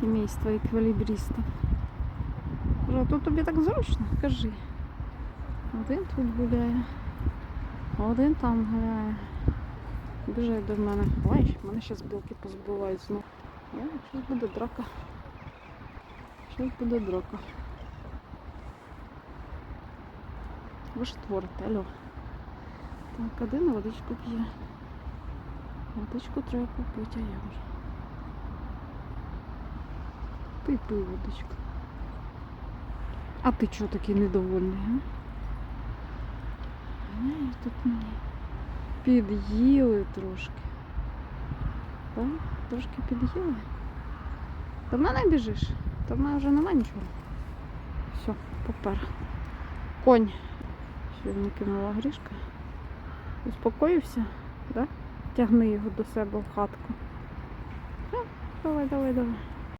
сімейства еквілібрістів. Кажу, а тут тобі так зручно, кажи. Один тут гуляє, один там гуляє. Біжить до мене. Ой, мене зараз білки позбивають знов. Ой, Щось буде драка. Щось буде драка. Ви ж творите, алло. Так, один водичку п'є. Водичку треба попити, а я вже. Пий пий. А ти чого такий недовольний, а? Тут мені під'їли трошки. Так? Трошки під'їли. До мене біжиш? До мене вже нема нічого. Все, попер. Конь. Сьогодні кинула грішка. Успокоївся, да? Тягни його до себе в хатку. Ну, давай, давай, давай.